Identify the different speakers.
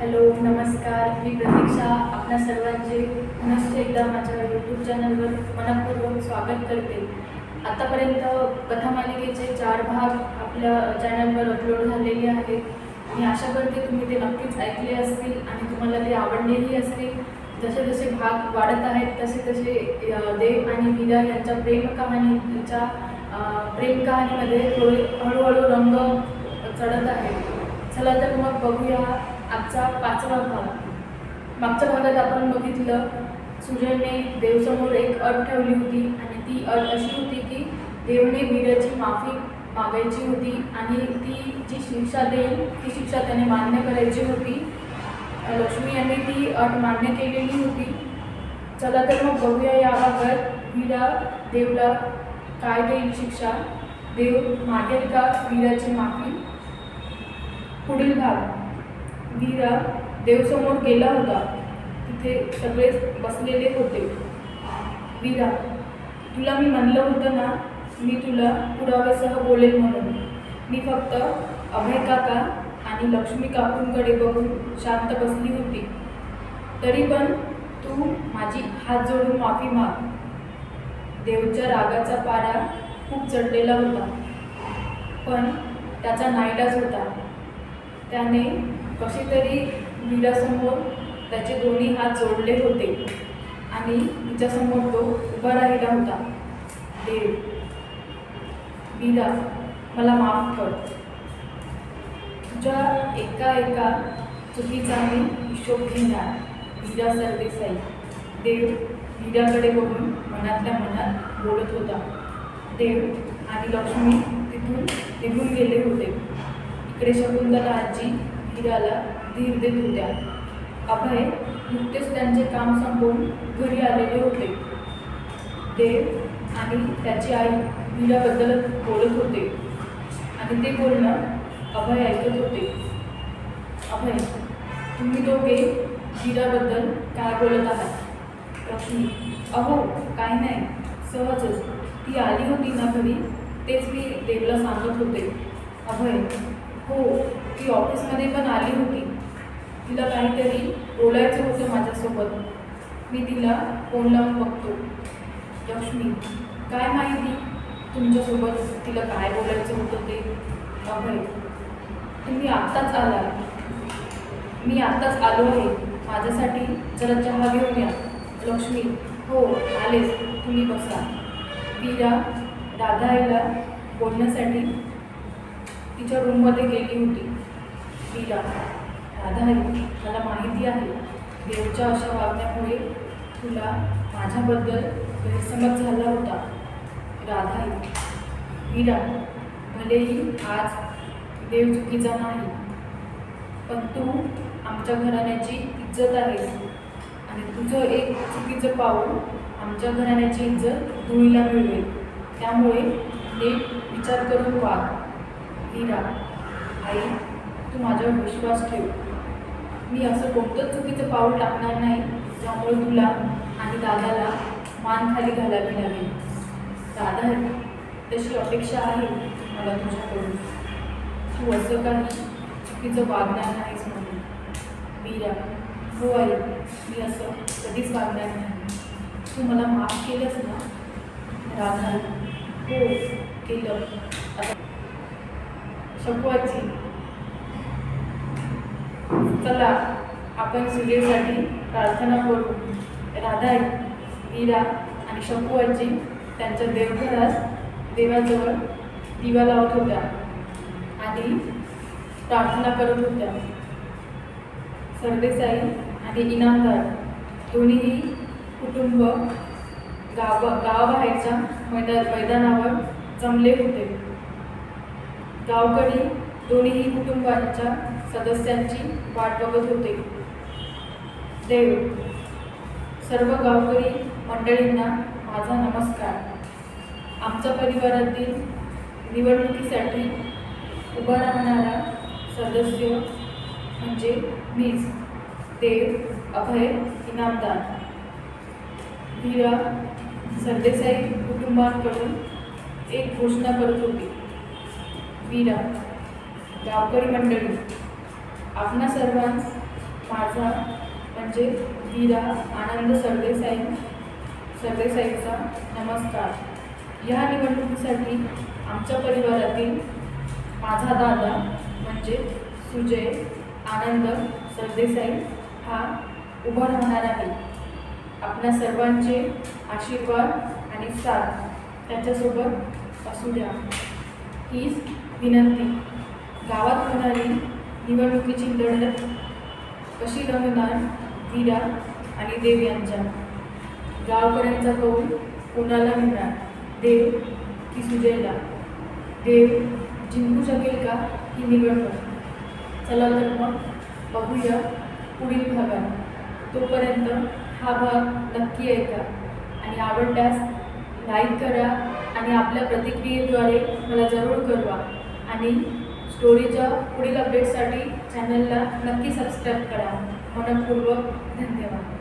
Speaker 1: Hello नमस्कार. मी प्रतीक्षा. आपल्या सर्वांचे पुनश्च एकदा माझ्या यूट्यूब चॅनलवर मनपूर्वक स्वागत करते. आतापर्यंत कथामालिकेचे चार भाग आपल्या चॅनलवर अपलोड झालेले आहेत. मी आशा करते तुम्ही ते नक्कीच ऐकले असतील आणि तुम्हाला ते आवडलेही असतील. जसे जसे भाग वाढत आहेत तसे तसे देव आणि मीरा यांच्या प्रेम कहाणीच्या प्रेम कहाणीमध्ये थोडे हळूहळू रंग चढत आहे चला तर मग बघूया आजचा पाचवा भाग. मागच्या भागात आपण बघितलं सुजयने देवसमोर एक अट ठेवली होती आणि ती अट अशी होती की देवने वीराची माफी मागायची होती आणि ती जी शिक्षा देईल ती शिक्षा त्याने मान्य करायची होती. लक्ष्मी यांनी ती अट मान्य केलेली होती. चला तर मग बघूया या भागात वीरा देवला काय देईल शिक्षा? देव मागेल का वीराची माफी? पुढील भाग. वीरा देवसमोर गेला होता. तिथे सगळे बसलेले होते. वीरा तुला मी म्हणलं होतं ना मी तुला पुराव्यासह बोलेल म्हणून. मी फक्त अभय काका आणि लक्ष्मी काकूंकडे बघून शांत बसली होती. तरी पण तू माझी हात जोडून माफी माग. देवच्या रागाचा पारा खूप चढलेला होता. पण त्याचा नाईलाज होता. त्याने कशी तरी वीरासमोर त्याचे दोन्ही हात जोडले होते. आणि तिच्यासमोर तो उभा राहिला होता. देव वीरा मला माफ कर. तुझ्या एका एका चुकीचा मी हिशोब घेणार वीरा सरदेसाई देव वीराकडे बघून मनातल्या मनात बोलत होता. देव आणि लक्ष्मी तिथून निघून गेले होते. इकडे शकुंतला आजी धीराला धीर देत होत्या. अभय नुकतेच त्यांचे काम संपवून घरी आलेले होते. देव आणि त्याची आई वीराबद्दल बोलत होते. आणि ते बोलणं अभय ऐकत होते. अभय तुम्ही दोघे वीराबद्दल काय बोलत आहात? लक्ष्मी अहो काय नाही. सहजच. ती आली होती ना घरी तेच मी देवला सांगत होते. अभय हो ती ऑफिसमध्ये पण आली होती. तिला काहीतरी बोलायचं होतं माझ्यासोबत. मी तिला फोन लावून बघतो. लक्ष्मी काय माहिती? तुमच्यासोबत तिला काय बोलायचं होतं ते? अभय तुम्ही आत्ताच आला मी आत्ताच आलो आहे. माझ्यासाठी जरा चहा घेऊन या. लक्ष्मी हो आलेच. तुम्ही बसा. वीरा दादा आईला बोलण्यासाठी तिच्या रूममध्ये गेली होती. स्त्रीला. राधा मला माहिती आहे देवच्या अशा वागण्यामुळे तुला माझ्याबद्दल गैरसमज झाला होता. राधा हिरा भलेही आज देव चुकीचा नाही पण तू आमच्या घराण्याची इज्जत आहेस. आणि तुझं एक चुकीचं पाऊल आमच्या घराण्याची इज्जत धुळीला मिळवेल त्यामुळे नीट विचार करून वाग हिरा आई तू माझ्यावर विश्वास ठेव. मी असं कोणतंच चुकीचं पाऊल टाकणार नाही ज्यामुळे तुला आणि दादाला मान खाली घालावी लागेल. दादा तशी अपेक्षा आहे मला तुझ्याकडून. तू असं काही चुकीचं वागणार नाहीस म्हणून. मीरा हो आई मी असं कधीच वागणार नाही. तू मला माफ केलंस ना? राधा हो केलं. आता शकवाची चला आपण सूर्यासाठी प्रार्थना करू. राधा वीरा आणि शंकू त्यांच्या देवघरात देवाजवळ दिवा लावत होत्या आणि प्रार्थना करत होत्या. सरदेसाई आणि इनामदार दोन्हीही कुटुंब गाव गावाबाहेरच्या मैदा मैदानावर जमले होते. गावकरी दोन्हीही कुटुंबांच्या सदस्यांची वाट बघत होते. देव सर्व गावकरी मंडळींना माझा नमस्कार. आमच्या परिवारातील निवडणुकीसाठी उभा राहणारा सदस्य म्हणजे मीच देव अभय इनामदार. वीरा सरदेसाई कुटुंबांकडून एक घोषणा करत होती. वीरा गावकरी मंडळी आपणा सर्वांस माझा म्हणजे वीरा आनंद सरदेसाई सरदेसाईचा नमस्कार. या निवडणुकीसाठी आमच्या परिवारातील माझा दादा म्हणजे सुजय आनंद सरदेसाई हा उभा राहणार आहे. आपल्या सर्वांचे आशीर्वाद आणि साथ त्याच्यासोबत असू द्या. हीच विनंती. गावात होणारी निवडणुकीची लढत कशी रंगणार? वीरा आणि देव यांच्या. गावकऱ्यांचा कौल कोणाला मिळणार? देव की सुजयला? देव जिंकू शकेल का ही निवडणूक चला तर मग बघूया पुढील भागात. तोपर्यंत हा भाग नक्की ऐका आणि आवडल्यास लाईक करा आणि आपल्या प्रतिक्रियेद्वारे मला जरूर कळवा. आणि स्टोरीच्या पुढील अपडेटसाठी चॅनलला नक्की सबस्क्राईब करा. मनपूर्वक धन्यवाद.